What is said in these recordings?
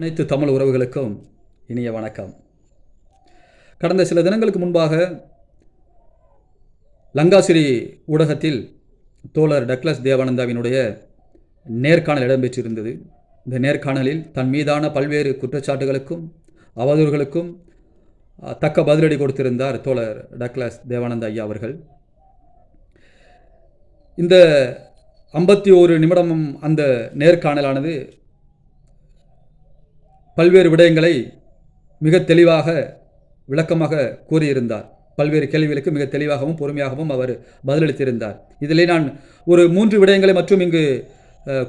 அனைத்து தமிழ் உறவுகளுக்கும் இனிய வணக்கம். கடந்த சில தினங்களுக்கு முன்பாக லங்காசிரி ஊடகத்தில் தோழர் டக்ளஸ் தேவானந்தாவினுடைய நேர்காணல் இடம்பெற்றிருந்தது. இந்த நேர்காணலில் தன் மீதான பல்வேறு குற்றச்சாட்டுகளுக்கும் அவதூறுகளுக்கும் தக்க பதிலடி கொடுத்திருந்தார் தோழர் டக்ளஸ் தேவானந்தா ஐயா அவர்கள். இந்த ஐம்பத்தி ஒரு நிமிடமும் அந்த நேர்காணலானது பல்வேறு விடயங்களை மிக தெளிவாக விளக்கமாக கூறியிருந்தார். பல்வேறு கேள்விகளுக்கு மிக தெளிவாகவும் பொறுமையாகவும் அவர் பதிலளித்திருந்தார். இதிலே நான் ஒரு மூன்று விடயங்களை மற்றும் இங்கு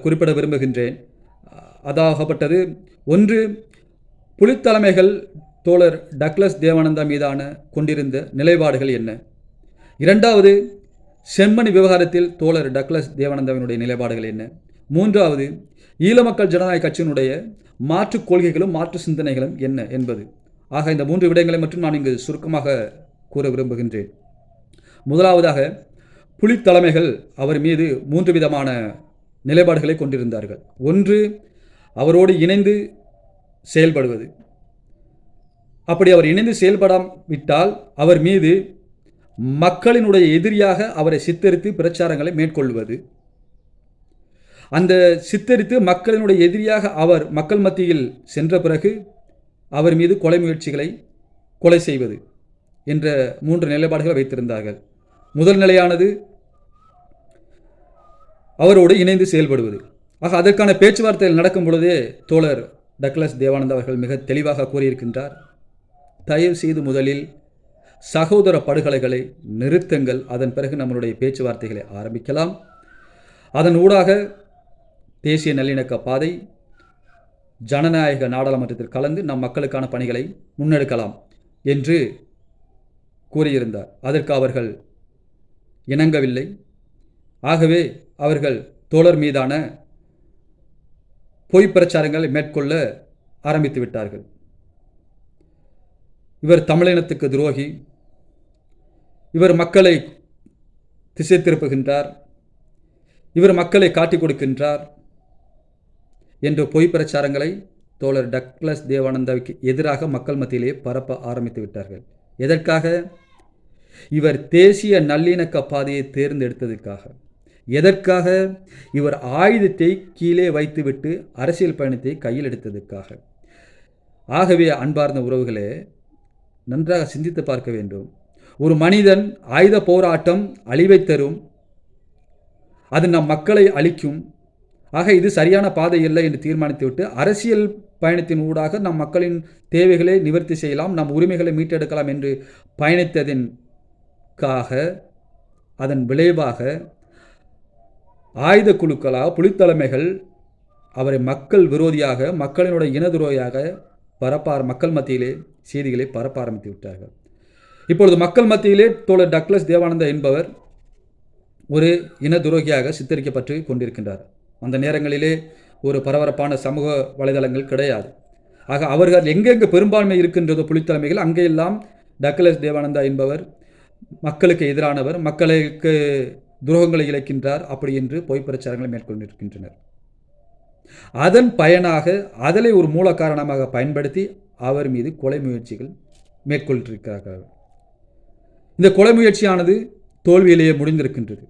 குறிப்பிட விரும்புகின்றேன். அதாகப்பட்டது ஒன்று புலித்தலைமைகள் தோழர் டக்ளஸ் தேவானந்தா மீதான கொண்டிருந்த நிலைப்பாடுகள் என்ன? இரண்டாவது செம்மணி விவகாரத்தில் தோழர் டக்ளஸ் தேவானந்தாவினுடைய நிலைப்பாடுகள் என்ன? மூன்றாவது ஈழ மக்கள் ஜனநாயக கட்சியினுடைய மாற்று கொள்கைகளும் மாற்று சிந்தனைகளும் என்ன என்பது? ஆக இந்த மூன்று விடயங்களை மட்டும் நான் இங்கு சுருக்கமாக கூற விரும்புகின்றேன். முதலாவதாக புலித்தலைமைகள் அவர் மீது மூன்று விதமான நிலைப்பாடுகளை கொண்டிருந்தார்கள். ஒன்று அவரோடு இணைந்து செயல்படுவது. அப்படி அவர் இணைந்து செயல்படாவிட்டால் அவர் மீது மக்களினுடைய எதிரியாக அவரை சித்தரித்து பிரச்சாரங்களை மேற்கொள்வது. அந்த சித்தரித்து மக்களினுடைய எதிரியாக அவர் மக்கள் மத்தியில் சென்ற பிறகு அவர் மீது கொலை முயற்சிகளை கொலை செய்வது என்ற மூன்று நிலைப்பாடுகளை வைத்திருந்தார்கள். முதல் நிலையானது அவரோடு இணைந்து செயல்படுவது. ஆக அதற்கான பேச்சுவார்த்தைகள் நடக்கும் பொழுதே தோழர் டக்ளஸ் தேவானந்த் அவர்கள் மிக தெளிவாக கூறியிருக்கின்றார் தயவு செய்து முதலில் சகோதர படுகொலைகளை நிறுத்துங்கள். அதன் பிறகு நம்மளுடைய பேச்சுவார்த்தைகளை ஆரம்பிக்கலாம். அதன் ஊடாக தேசிய நல்லிணக்க பாதை ஜனநாயக நாடாளுமன்றத்தில் கலந்து நம் மக்களுக்கான பணிகளை முன்னெடுக்கலாம் என்று கூறியிருந்தார். அதற்கு அவர்கள் இணங்கவில்லை. ஆகவே அவர்கள் தோழர் மீதான பொய் பிரச்சாரங்களை மேற்கொள்ள ஆரம்பித்து விட்டார்கள். இவர் தமிழினத்துக்கு துரோகி. இவர் மக்களை திசை திருப்புகின்றார். இவர் மக்களை காட்டிக் கொடுக்கின்றார். என்ற பொய் பிரச்சாரங்களை தோழர் டக்ளஸ் தேவானந்தாவுக்கு எதிராக மக்கள் மத்தியிலே பரப்ப ஆரம்பித்து விட்டார்கள். எதற்காக? இவர் தேசிய நல்லிணக்க பாதையை தேர்ந்தெடுத்ததற்காக. எதற்காக? இவர் ஆயுதத்தை கீழே வைத்துவிட்டு அரசியல் பயணத்தை கையில் எடுத்ததுக்காக ஆகவே அன்பார்ந்த உறவுகளே நன்றாக சிந்தித்து பார்க்க வேண்டும். ஒரு மனிதன் ஆயுத போராட்டம் அழிவை தரும். அது நம் மக்களை அழிக்கும். ஆக இது சரியான பாதை இல்லை என்று தீர்மானித்துவிட்டு அரசியல் பயணத்தின் ஊடாக நம் மக்களின் தேவைகளை நிவர்த்தி செய்யலாம் நம் உரிமைகளை மீட்டெடுக்கலாம் என்று பயணித்ததின்காக அதன் விளைவாக ஆயுத குழுக்களாக புலித்தலைமைகள் அவரை மக்கள் விரோதியாக மக்களினுடைய இனதுரோகியாக பரப்பார் மக்கள் மத்தியிலே செய்திகளை பரப்ப ஆரம்பித்து விட்டார்கள். இப்பொழுது மக்கள் மத்தியிலே தோழர் டக்ளஸ் தேவானந்தா என்பவர் ஒரு இன துரோகியாக சித்தரிக்கப்பட்டு கொண்டிருக்கின்றார். அந்த நேரங்களிலே ஒரு பரபரப்பான சமூக வலைதளங்கள் கிடையாது. ஆக அவர்கள் எங்கெங்கு பெரும்பான்மை இருக்கின்றதோ புலித்தலைமைகள் அங்கெல்லாம் டக்ளஸ் தேவானந்தா என்பவர் மக்களுக்கு எதிரானவர் மக்களுக்கு துரோகங்களை இழைக்கின்றார் அப்படி என்று பொய் பிரச்சாரங்களை மேற்கொண்டிருக்கின்றனர். அதன் பயனாக அதனை ஒரு மூல காரணமாக பயன்படுத்தி அவர் மீது கொலை முயற்சிகள் மேற்கொண்டிருக்கிறார்கள். இந்த கொலை முயற்சியானது தோல்வியிலேயே முடிந்திருக்கின்றது.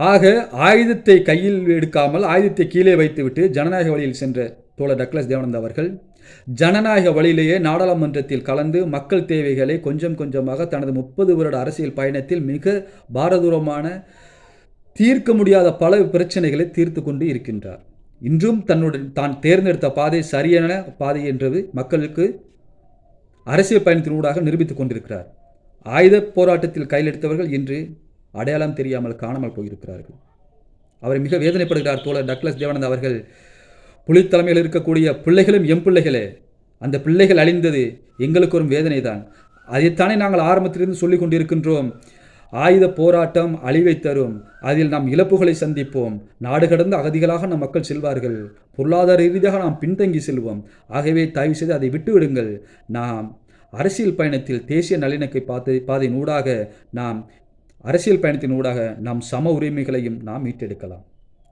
ஆக ஆயுதத்தை கையில் எடுக்காமல் ஆயுதத்தை கீழே வைத்துவிட்டு ஜனநாயக வழியில் சென்ற தோழர் டக்ளஸ் தேவானந்த் அவர்கள் ஜனநாயக வழியிலேயே நாடாளுமன்றத்தில் கலந்து மக்கள் தேவைகளை கொஞ்சம் கொஞ்சமாக தனது முப்பது வருட அரசியல் பயணத்தில் மிக பாரதூரமான தீர்க்க முடியாத பல பிரச்சனைகளை தீர்த்து கொண்டு இருக்கின்றார். இன்றும் தன்னுடன் தான் தேர்ந்தெடுத்த பாதை சரியான பாதை என்றது மக்களுக்கு அரசியல் பயணத்தினூடாக நிரூபித்துக் கொண்டிருக்கிறார். ஆயுத போராட்டத்தில் கையில் எடுத்தவர்கள் இன்று அடையாளம் தெரியாமல் காணாமல் போயிருக்கிறார்கள். அவர் மிக வேதனைப்படுகிறார் தோழர் டக்ளஸ் தேவானந்த் அவர்கள். புலித்தலைமையில் இருக்கக்கூடிய பிள்ளைகளும் எம் பிள்ளைகளே அந்த பிள்ளைகள் அழிந்தது எங்களுக்கு ஒரு வேதனை தான் அதைத்தானே நாங்கள் ஆரம்பத்திலிருந்து சொல்லிக் கொண்டிருக்கின்றோம். ஆயுத போராட்டம் அழிவை தரும். அதில் நாம் இழப்புகளை சந்திப்போம். நாடு கடந்த அகதிகளாக நம் மக்கள் செல்வார்கள். பொருளாதார ரீதியாக நாம் பின்தங்கி செல்வோம். ஆகவே தயவு செய்து அதை விட்டுவிடுங்கள். நாம் அரசியல் பயணத்தில் தேசிய நல்லிணக்கை பார்த்து பாதையின் ஊடாக நாம் அரசியல் பயணத்தின் ஊடாக நாம் சம உரிமைகளையும் நாம் மீட்டெடுக்கலாம்.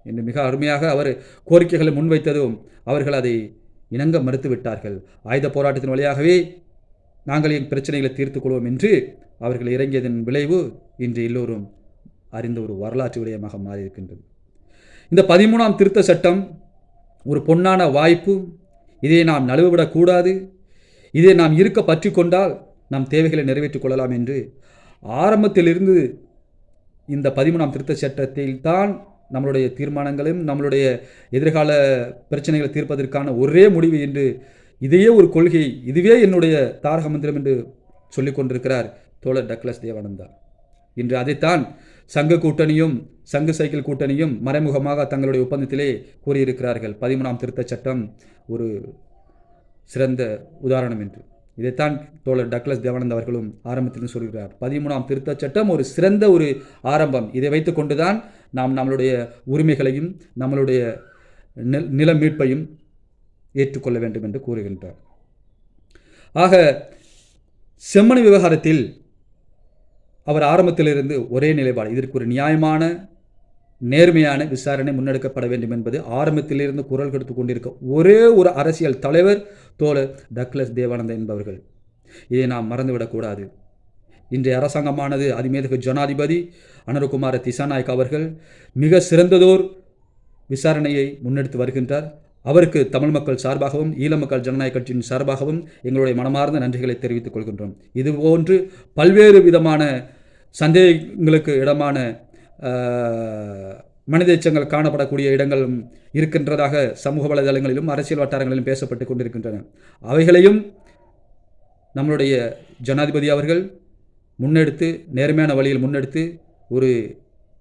என்று மிக அருமையாக அவர் கோரிக்கைகளை முன்வைத்ததும் அவர்கள் அதை இணங்க மறுத்துவிட்டார்கள். ஆயுத போராட்டத்தின் வழியாகவே நாங்கள் என் பிரச்சனைகளை தீர்த்து கொள்வோம் என்று அவர்கள் இறங்கியதன் விளைவு இன்று எல்லோரும் அறிந்த ஒரு வரலாற்று விடயமாக மாறியிருக்கின்றது. இந்த பதிமூணாம் திருத்த சட்டம் ஒரு பொன்னான வாய்ப்பு. இதை நாம் நழுவவிடக்கூடாது. இதை நாம் இருக்க பற்றி கொண்டால் நம் தேவைகளை நிறைவேற்றிக் கொள்ளலாம் என்று ஆரம்பத்திலிருந்து இந்த பதிமூணாம் திருத்த சட்டத்தில் தான் நம்மளுடைய தீர்மானங்களையும் நம்மளுடைய எதிர்கால பிரச்சனைகளை தீர்ப்பதற்கான ஒரே முடிவு என்று இதையே ஒரு கொள்கை இதுவே என்னுடைய தாரக மந்திரம் என்று சொல்லிக் கொண்டிருக்கிறார் தோழர் டக்ளஸ் தேவானந்தா. இன்று அதைத்தான் சங்க கூட்டணியும் சங்கு சைக்கிள் கூட்டணியும் மறைமுகமாக தங்களுடைய ஒப்பந்தத்திலே கூறியிருக்கிறார்கள். பதிமூணாம் திருத்தச் சட்டம் ஒரு சிறந்த உதாரணம் என்று. இதைத்தான் தோழர் டக்ளஸ் தேவானந்த் அவர்களும் ஆரம்பத்தில் சொல்கிறார். பதிமூணாம் திருத்தச் சட்டம் ஒரு சிறந்த ஒரு ஆரம்பம். இதை வைத்துக்கொண்டுதான் நாம் நம்மளுடைய உரிமைகளையும் நம்மளுடைய நில நில மீட்பையும் ஏற்றுக்கொள்ள வேண்டும் என்று கூறுகின்றார். ஆக செம்மணி விவகாரத்தில் அவர் ஆரம்பத்திலிருந்து ஒரே நிலைப்பாடு. இதற்கு ஒரு நியாயமான நேர்மையான விசாரணை முன்னெடுக்கப்பட வேண்டும் என்பது ஆரம்பத்திலிருந்து குரல் கொடுத்து கொண்டிருக்க ஒரே ஒரு அரசியல் தலைவர் தோழர் டக்ளஸ் தேவானந்தா என்பவர்கள். இதை நாம் மறந்துவிடக்கூடாது இன்றைய அரசாங்கமானது அதிமேதகு ஜனாதிபதி அனுரகுமார திசாநாயக் அவர்கள் மிக சிறந்ததோர் விசாரணையை முன்னெடுத்து வருகின்றார். அவருக்கு தமிழ் மக்கள் சார்பாகவும் ஈழ மக்கள் ஜனநாயக கட்சியின் சார்பாகவும் எங்களுடைய மனமார்ந்த நன்றிகளை தெரிவித்துக் கொள்கின்றோம். இதுபோன்று பல்வேறு விதமான சந்தேகங்களுக்கு இடமான மனித எச்சங்கள் காணப்படக்கூடிய இடங்களும் இருக்கின்றதாக சமூக வலைதளங்களிலும் அரசியல் வட்டாரங்களிலும் பேசப்பட்டு கொண்டிருக்கின்றன. அவைகளையும் நம்மளுடைய ஜனாதிபதி அவர்கள் முன்னெடுத்து நேர்மையான வழியில் முன்னெடுத்து ஒரு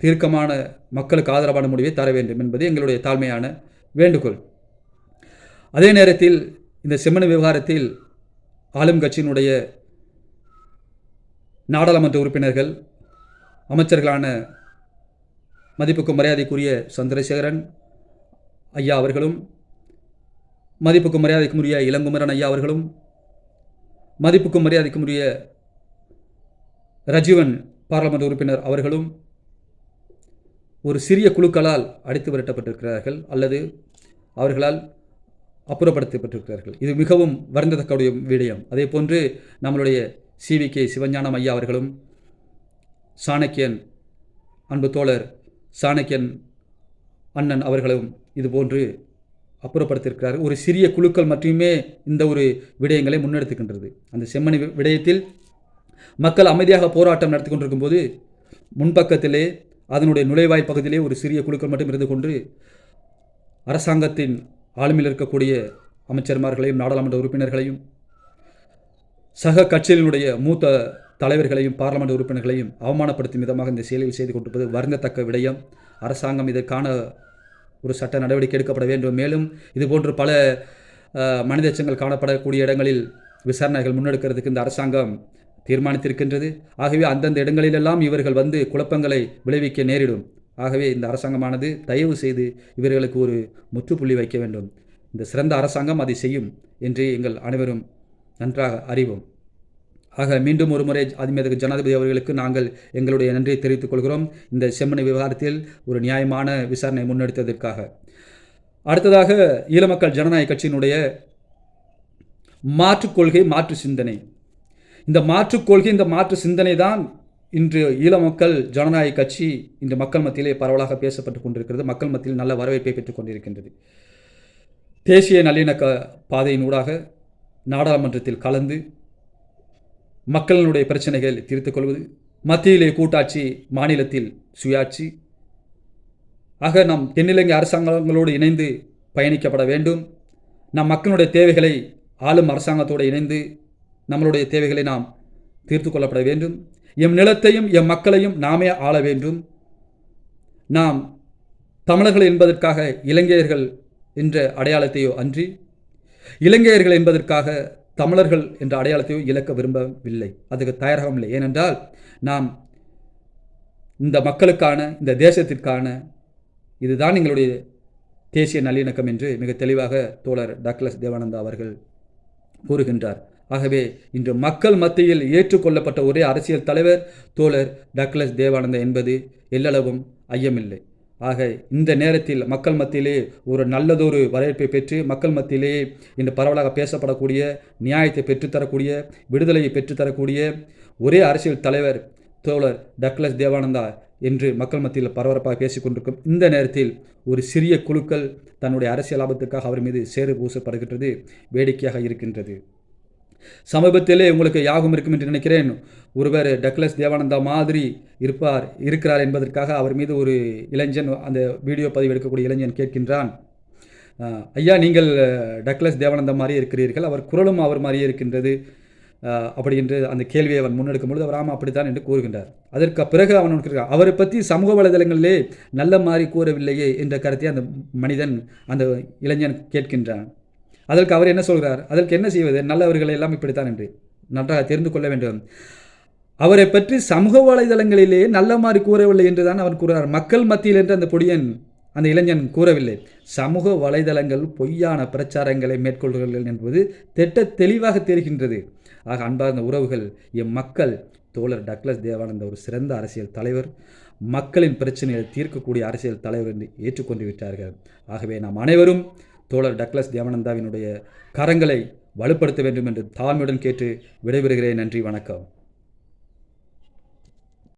தீர்க்கமான மக்களுக்கு ஆதரவான முடிவை தர வேண்டும் என்பது எங்களுடைய தாழ்மையான வேண்டுகோள். அதே நேரத்தில் இந்த செம்மணி விவகாரத்தில் ஆளும் கட்சியினுடைய நாடாளுமன்ற உறுப்பினர்கள் அமைச்சர்களான மதிப்புக்கும் மரியாதைக்குரிய சந்திரசேகரன் ஐயா அவர்களும் மதிப்புக்கும் மரியாதைக்குரிய இளங்குமரன் ஐயா அவர்களும் மதிப்புக்கும் மரியாதைக்குரிய ரஜீவன் பாராளுமன்ற உறுப்பினர் அவர்களும் ஒரு சிறிய குழுக்களால் அடித்து விரட்டப்பட்டிருக்கிறார்கள் அல்லது அவர்களால் அப்புறப்படுத்தப்பட்டிருக்கிறார்கள். இது மிகவும் வருந்தத்தக்கடைய விடயம். அதே போன்று நம்மளுடைய சிவி கே சிவஞானம் ஐயா அவர்களும் சாணக்கியன் அன்பு தோழர் சாணக்கியன் அண்ணன் அவர்களும் இதுபோன்று அப்புறப்படுத்தியிருக்கிறார் ஒரு சிறிய குழுக்கள் மட்டுமே இந்த ஒரு விடயங்களை முன்னெடுத்துக்கின்றது. அந்த செம்மணி விடயத்தில் மக்கள் அமைதியாக போராட்டம் நடத்தி கொண்டிருக்கும் போது முன்பக்கத்திலே அதனுடைய நுழைவாய் பகுதியிலே ஒரு சிறிய குழுக்கள் மட்டும் இருந்து கொண்டு அரசாங்கத்தின் ஆளுமையில் இருக்கக்கூடிய அமைச்சர்மார்களையும் நாடாளுமன்ற உறுப்பினர்களையும் சக கட்சிகளினுடைய மூத்த தலைவர்களையும் பாராளுமன்ற உறுப்பினர்களையும் அவமானப்படுத்தும் விதமாக இந்த செயலில் செய்து கொண்டிருப்பது வருந்தத்தக்க விடயம். அரசாங்கம் இதற்கான ஒரு சட்ட நடவடிக்கை எடுக்கப்பட வேண்டும். மேலும் இதுபோன்று பல மனிதச்சங்கள் காணப்படக்கூடிய இடங்களில் விசாரணைகள் முன்னெடுக்கிறதுக்கு இந்த அரசாங்கம் தீர்மானித்திருக்கின்றது. ஆகவே அந்தந்த இடங்களிலெல்லாம் இவர்கள் வந்து குழப்பங்களை விளைவிக்க நேரிடும். ஆகவே இந்த அரசாங்கமானது தயவு செய்து இவர்களுக்கு ஒரு முற்றுப்புள்ளி வைக்க வேண்டும். இந்த சிறந்த அரசாங்கம் அதை செய்யும் என்று எங்கள் அனைவரும் நன்றாக அறிவோம். ஆக மீண்டும் ஒரு முறை அதிமேதகு ஜனாதிபதி அவர்களுக்கு நாங்கள் எங்களுடைய நன்றியை தெரிவித்துக் கொள்கிறோம். இந்த செம்மணி விவகாரத்தில் ஒரு நியாயமான விசாரணை முன்னெடுத்ததற்காக. அடுத்ததாக ஈழமக்கள் ஜனநாயக கட்சியினுடைய மாற்றுக் கொள்கை மாற்று சிந்தனை. இந்த மாற்றுக் கொள்கை இந்த மாற்று சிந்தனை தான் இன்று ஈழ மக்கள் ஜனநாயக கட்சி இன்று மக்கள் மத்தியிலே பரவலாக பேசப்பட்டு கொண்டிருக்கிறது. மக்கள் மத்தியில் நல்ல வரவேற்பை பெற்றுக் கொண்டிருக்கின்றது. தேசிய நல்லிணக்க பாதையினூடாக நாடாளுமன்றத்தில் கலந்து மக்களினுடைய பிரச்சனைகள் தீர்த்துக் கொள்வது மத்தியிலே கூட்டாட்சி மாநிலத்தில் சுயாட்சி. ஆக நம் தென்னிலங்கை அரசாங்கங்களோடு இணைந்து பயணிக்கப்பட வேண்டும். நம் மக்களுடைய தேவைகளை ஆளும் அரசாங்கத்தோடு இணைந்து நம்மளுடைய தேவைகளை நாம் தீர்த்து கொள்ளப்பட வேண்டும். எம் நிலத்தையும் எம் மக்களையும் நாமே ஆள வேண்டும். நாம் தமிழர்கள் என்பதற்காக இலங்கையர்கள் என்ற அடையாளத்தையோ அன்றி இலங்கையர்கள் என்பதற்காக தமிழர்கள் என்ற அடையாளத்தையோ இழக்க விரும்பவில்லை. அதுக்கு தயாராகவும் இல்லை. ஏனென்றால் நாம் இந்த மக்களுக்கான இந்த தேசத்திற்கான இதுதான் எங்களுடைய தேசிய நல்லிணக்கம் என்று மிக தெளிவாக தோழர் டக்ளஸ் தேவானந்தா அவர்கள் கூறுகின்றார். ஆகவே இன்று மக்கள் மத்தியில் ஏற்றுக்கொள்ளப்பட்ட ஒரே அரசியல் தலைவர் தோழர் டக்ளஸ் தேவானந்தா என்பது எல்லளவும் ஐயமில்லை. ஆக இந்த நேரத்தில் மக்கள் மத்தியிலே ஒரு நல்லதொரு வரவேற்பை பெற்று மக்கள் மத்தியிலே இன்று பரவலாக பேசப்படக்கூடிய நியாயத்தை பெற்றுத்தரக்கூடிய விடுதலையை பெற்றுத்தரக்கூடிய ஒரே அரசியல் தலைவர் தோழர் டக்ளஸ் தேவானந்தா என்று மக்கள் மத்தியில் பரபரப்பாக பேசிக்கொண்டிருக்கும் இந்த நேரத்தில் ஒரு சிறிய குழுக்கள் தன்னுடைய அரசியல் லாபத்துக்காக அவர் மீது சேறு பூசப்படுகின்றது வேடிக்கையாக இருக்கின்றது. சமீபத்திலே உங்களுக்கு யாகம் இருக்கும் என்று நினைக்கிறேன். ஒருவர் டக்ளஸ் தேவானந்தா மாதிரி இருப்பார் இருக்கிறார் என்பதற்காக அவர் மீது ஒரு இளைஞன் அந்த வீடியோ பதிவு எடுக்கக்கூடிய இளைஞன் கேட்கின்றான். ஐயா நீங்கள் டக்லஸ் டக்ளஸ் தேவானந்தா மாதிரியே இருக்கிறீர்கள். அவர் குரலும் அவர் மாதிரியே இருக்கின்றது. அப்படி என்று அந்த கேள்வியை அவன் முன்னெடுக்கும் பொழுது அவர் ஆமாம் அப்படித்தான் என்று கூறுகின்றார். அதற்கு பிறகு அவன் இருக்கிறார் அவரை பற்றி சமூக வலைதளங்களிலே நல்ல மாதிரி கூறவில்லையே என்ற கருத்தை அந்த மனிதன் அந்த இளைஞன் கேட்கின்றான். அதற்கு அவர் என்ன சொல்கிறார்? அதற்கு என்ன செய்வது? நல்லவர்களை எல்லாம் இப்படித்தான் என்று நன்றாக தெரிந்து கொள்ள வேண்டும். அவரை பற்றி சமூக வலைதளங்களிலே நல்ல மாதிரி கூறவில்லை என்று தான் அவர் கூறுகிறார். மக்கள் மத்தியில் என்று அந்த பொடியன் அந்த இளைஞன் கூறவில்லை. சமூக வலைதளங்கள் பொய்யான பிரச்சாரங்களை மேற்கொள்கிறார்கள் என்பது திட்ட தெளிவாக தெரிகின்றது. ஆக அன்பார்ந்த உறவுகள் எம் மக்கள் தோழர் டக்ளஸ் தேவானந்த ஒரு சிறந்த அரசியல் தலைவர் மக்களின் பிரச்சனைகளை தீர்க்கக்கூடிய அரசியல் தலைவர் என்று ஏற்றுக்கொண்டு விட்டார்கள். ஆகவே நாம் அனைவரும் தோழர் டக்ளஸ் தேவானந்தாவினுடைய கரங்களை வலுப்படுத்த வேண்டும் என்று தாழ்மையுடன் கேட்டு விடைபெறுகிறேன். நன்றி வணக்கம்.